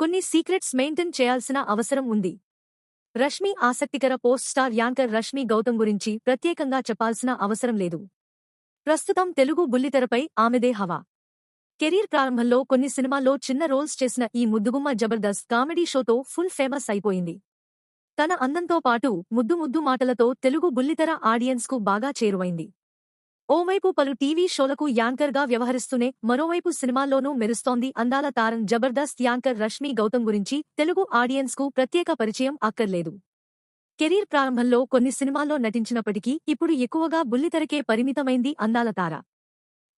కొన్ని secrets maintain చేయాల్సిన అవసరం ఉంది. రష్మి ఆసక్తికర post star anchor Rashmi Gautam గురించి ప్రత్యేకంగా చెప్పాల్సిన అవసరం లేదు. ప్రస్తుతం తెలుగు బుల్లితెరపై ఆమెదే హవా. కెరీర్ ప్రారంభంలో కొన్ని సినిమాల్లో చిన్న రోల్స్ చేసిన ఈ ముద్దుగుమ్మ జబర్దస్త్ కామెడీ షోతో ఫుల్ ఫేమస్ అయిపోయింది. తన అందంతో పాటు ముద్దు ముద్దు మాటలతో తెలుగు బుల్లితెర ఆడియన్స్కు బాగా చేరువైంది. ఓవైపు పలు టీవీ షోలకు యాంకర్గా వ్యవహరిస్తూనే మరోవైపు సినిమాల్లోనూ మెరుస్తోంది అందాల తారం జబర్దస్త్ యాంకర్ రష్మీ గౌతమ్ గురించి తెలుగు ఆడియన్స్కు ప్రత్యేక పరిచయం అక్కర్లేదు. కెరీర్ ప్రారంభంలో కొన్ని సినిమాల్లో నటించినప్పటికీ ఇప్పుడు ఎక్కువగా బుల్లితెరకే పరిమితమైంది అందాల తార.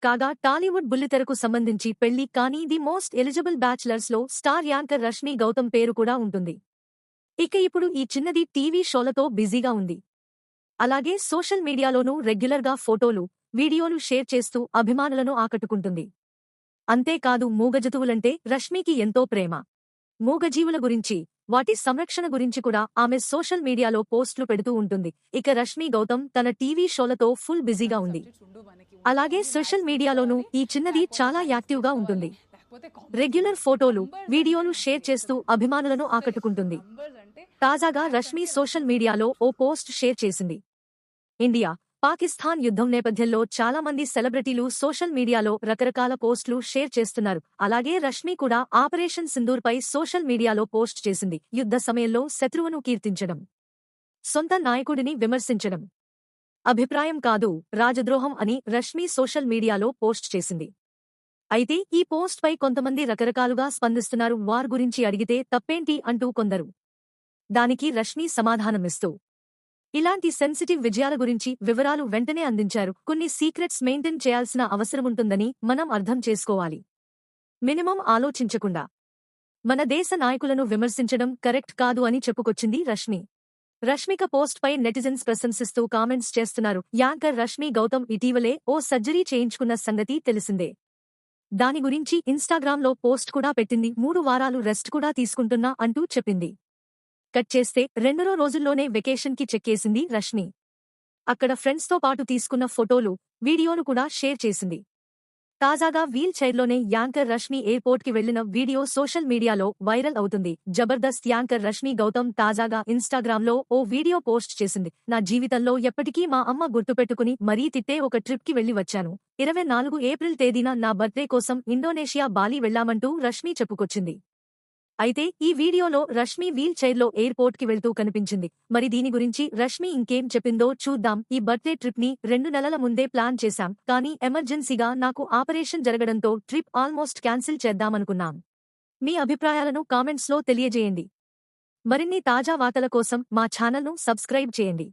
కాగా టాలీవుడ్ బుల్లితెరకు సంబంధించి పెళ్ళి కానీ ది మోస్ట్ ఎలిజిబుల్ బ్యాచ్లర్స్లో స్టార్ యాంకర్ రష్మి గౌతమ్ పేరు కూడా ఉంటుంది. ఇక ఇప్పుడు ఈ చిన్నది టీవీ షోలతో బిజీగా ఉంది. అలాగే సోషల్ మీడియాలోనూ రెగ్యులర్గా ఫోటోలు వీడియోలు షేర్ చేస్తూ అభిమానులను ఆకట్టుకుంటుంది. అంతేకాదు మూగజతువులంటే రష్మికి ఎంతో ప్రేమ. మూగజీవుల గురించి వాటి సంరక్షణ గురించి కూడా ఆమె సోషల్ మీడియాలో పోస్టులు పెడుతూ ఉంటుంది. ఇక రష్మి గౌతమ్ తన టీవీ షోలతో ఫుల్ బిజీగా ఉంది. అలాగే సోషల్ మీడియాలోనూ ఈ చిన్నది చాలా యాక్టివ్గా ఉంటుంది. రెగ్యులర్ ఫోటోలు వీడియోలు షేర్ చేస్తూ అభిమానులను ఆకట్టుకుంటుంది. తాజాగా రష్మి సోషల్ మీడియాలో ఓ పోస్ట్ షేర్ చేసింది. ఇండియా పాకిస్తాన్ యుద్ధం నేపథ్యంలో చాలా మంది సెలబ్రిటీలు సోషల్ మీడియాలో రకరకాల పోస్టులు షేర్ చేస్తున్నారు. అలాగే రష్మి కూడా ఆపరేషన్ సింధూర్ పై సోషల్ మీడియాలో పోస్ట్ చేసింది. యుద్ధ సమయంలో శత్రువును కీర్తించడం సొంత నాయకుడిని విమర్శించడం అభిప్రాయం కాదు రాజద్రోహం అని రష్మి సోషల్ మీడియాలో పోస్ట్ చేసింది. అయితే ఈ పోస్ట్ పై కొంతమంది రకరకాలుగా స్పందిస్తున్నారు. వార్ గురించి అడిగితే తప్పేంటి అంటూ కొందరు. దానికి రష్మి సమాధానమిస్తూ ఇలాంటి సెన్సిటివ్ విజయాల గురించి వివరాలు వెంటనే అందించారు. కొన్ని సీక్రెట్స్ మెయింటైన్ చేయాల్సిన అవసరముంటుందని మనం అర్థం చేసుకోవాలి. మినిమం ఆలోచించకుండా. మన దేశ నాయకులను విమర్శించడం కరెక్ట్ కాదు అని చెప్పుకొచ్చింది రష్మి. రష్మిక పోస్ట్ పై నెటిజన్స్ ప్రశంసిస్తూ కామెంట్స్ చేస్తున్నారు. యాంకర్ రష్మి గౌతమ్ ఇటీవలే ఓ సర్జరీ చేయించుకున్న సంగతి తెలిసిందే. దాని గురించి ఇన్స్టాగ్రామ్లో పోస్ట్ కూడా పెట్టింది. మూడు వారాలు రెస్ట్ కూడా తీసుకుంటున్నా అంటూ చెప్పింది. కట్ చేస్తే రెండో రోజుల్లోనే వెకేషన్కి చెక్కేసింది రష్మి. అక్కడ ఫ్రెండ్స్తో పాటు తీసుకున్న ఫోటోలు వీడియోను కూడా షేర్ చేసింది. తాజాగా వీల్ చైర్లోనే యాంకర్ రష్మి ఎయిర్పోర్ట్కి వెళ్ళిన వీడియో సోషల్ మీడియాలో వైరల్ అవుతుంది. జబర్దస్త్ యాంకర్ రష్మి గౌతమ్ తాజాగా ఇన్స్టాగ్రామ్లో ఓ వీడియో పోస్ట్ చేసింది. నా జీవితంలో ఎప్పటికీ మా అమ్మ గుర్తుపెట్టుకుని మరీ తిట్టే ఒక ట్రిప్కి వెళ్ళి వచ్చాను. ఇరవై నాలుగు ఏప్రిల్ తేదీన నా బర్త్డే కోసం ఇండోనేషియా బాలి వెళ్ళామంటూ రష్మి చెప్పుకొచ్చింది. అయితే ఈ వీడియోలో రష్మి వీల్ చైర్లో ఎయిర్పోర్ట్కి వెళ్తూ కనిపించింది. మరి దీని గురించి రష్మి ఇంకేం చెప్పిందో చూద్దాం. ఈ బర్త్డే ట్రిప్ని రెండు నెలల ముందే ప్లాన్ చేశాం. కానీ ఎమర్జెన్సీగా నాకు ఆపరేషన్ జరగడంతో ట్రిప్ ఆల్మోస్ట్ క్యాన్సిల్ చేద్దామనుకున్నాం. మీ అభిప్రాయాలను కామెంట్స్లో తెలియజేయండి. మరిన్ని తాజా వార్తల కోసం మా ఛానల్ను సబ్స్క్రైబ్ చేయండి.